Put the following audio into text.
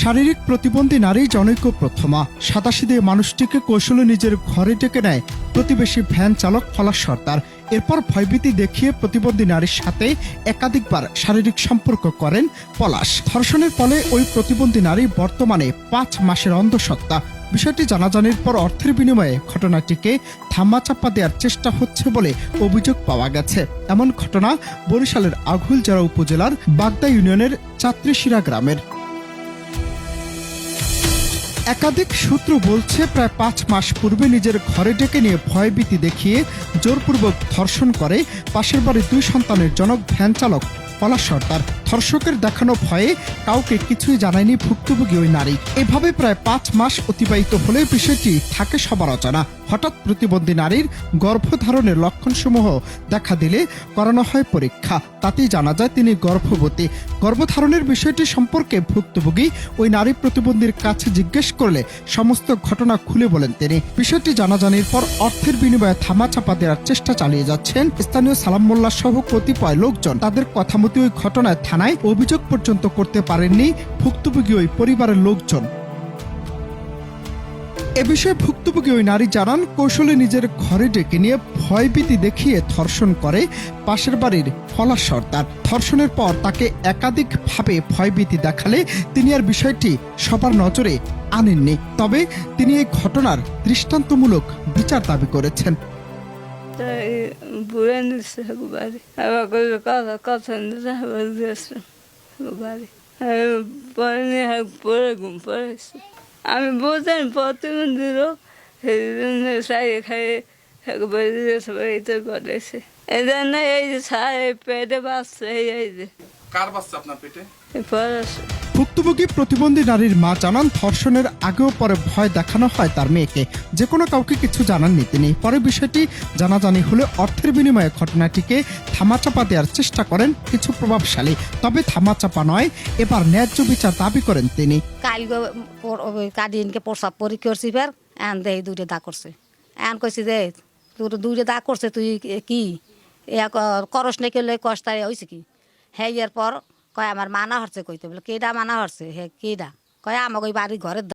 শারীরিক প্রতিবন্ধী নারী জনৈক প্রথমা। সাতাশি দিয়ে মানুষটিকে কৌশলে নিজের ঘরে ডেকে নেয় প্রতিবেশী ভ্যান চালক পলাশ সর্দার। এরপর ভয়ভীতি দেখিয়ে প্রতিবন্ধী নারীর সাথে একাধিকবার শারীরিক সম্পর্ক করেন পলাশ। ধর্ষণের ফলে ওই প্রতিবন্ধী নারী বর্তমানে পাঁচ মাসের অন্ধসত্ত্বা। বিষয়টি জানাজানির পর অর্থের বিনিময়ে ঘটনাটিকে ধামাচাপা দেওয়ার চেষ্টা হচ্ছে বলে অভিযোগ পাওয়া গেছে। এমন ঘটনা বরিশালের আঘুলজেরা উপজেলার বাগদা ইউনিয়নের চাত্রিশিরা গ্রামের। একাধিক সূত্র বলছে, প্রায় পাঁচ মাস পূর্বে নিজের ঘরে ডেকে নিয়ে ভয়ভীতি দেখিয়ে জোরপূর্বক ধর্ষণ করে পাশের বাড়ির দুই সন্তানের জনক, ভ্যান চালক পলাশ সর্দার। ধর্ষকের দেখানো ভয়ে কাউকে কিছুই জানায়নি ভুক্তভোগী ওই নারী। এভাবে প্রায় পাঁচ মাস অতিবাহিত হলে বিষয়টি থাকে সবার অজানা। হঠাৎ প্রতিবন্ধী নারীর গর্ভধারণের লক্ষণসমূহ দেখা দিলে করানো হয় পরীক্ষা। তাতেই জানা যায় তিনি গর্ভবতী। গর্ভধারণের বিষয়টি সম্পর্কে ভুক্তভোগী ওই নারী প্রতিবন্ধীর কাছে জিজ্ঞেস করলে সমস্ত ঘটনা খুলে বলেন তিনি। বিষয়টি জানাজানির পর অর্থের বিনিময়ে থামাচাপা দেওয়ার চেষ্টা চালিয়ে যাচ্ছেন স্থানীয় সালাম মোল্লা সহ কতিপয় লোকজন। তাদের কথা মতো ওই ঘটনায় থানায় অভিযোগ পর্যন্ত করতে পারেননি ভুক্তভোগী ওই পরিবারের লোকজন। এ বিষয়ে ভুক্তভোগী ওই নারী জানান, কৌশলে নিজের ঘরে ডেকে নিয়ে ভয়ভীতি দেখিয়ে ধর্ষণ করে পাশের বাড়ির ফলাশ সর্দার ধর্ষণের পর তাকে একাধিকভাবে ভয়ভীতি দেখালে তিনি আর বিষয়টি সবার নজরে আনেননি। তবে তিনি এই ঘটনার দৃষ্টান্তমূলক বিচার দাবি করেছেন। তাই বুড়ে নিচ্ছে বাড়ি আবার করে কথা কথা নিতে আবার দিয়েছে বাড়ি পরে নিয়ে পরে ঘুম পড়েছে আমি বোঝেন প্রতিবন্ধী লোক সেই জন্য চাই খাই একবার দিয়েছে বাড়িতে করেছে এই জন্য এই যে ছায় পেটে বাঁচছে এই এই যে কার বাচ্চা আপনার পেটে? ভুক্তভোগী প্রতিবন্ধী নারীর মা জানান ধর্ষণের আগেও পরে ভয় দেখানো হয় তার মেয়েকে। যে কোনো কাউকে কিছু জানাননি তিনি। পরে বিষয়টি জানাজানি হলে অর্থের বিনিময়ে ঘটনাটিকে থামাচাপা দেওয়ার চেষ্টা করেন কিছু প্রভাবশালী। তবে থামাচাপা নয় এবার ন্যায্য বিচার দাবি করেন তিনি। কাল কাদিনকে প্রসাব পরি করছি ফের এন দে দুইটা দা করছে। এন কইছি দে তোর দুইটা দা করছে তুই কি? এ করস নাকি লই কষ্টায় হয়েছে কি? হে ইয়ার পর কয় আমার মানা হরছে কইতে বলে কেডা মানা হরছে হে কেডা কয় আমাকে ওই বাড়ির ঘরের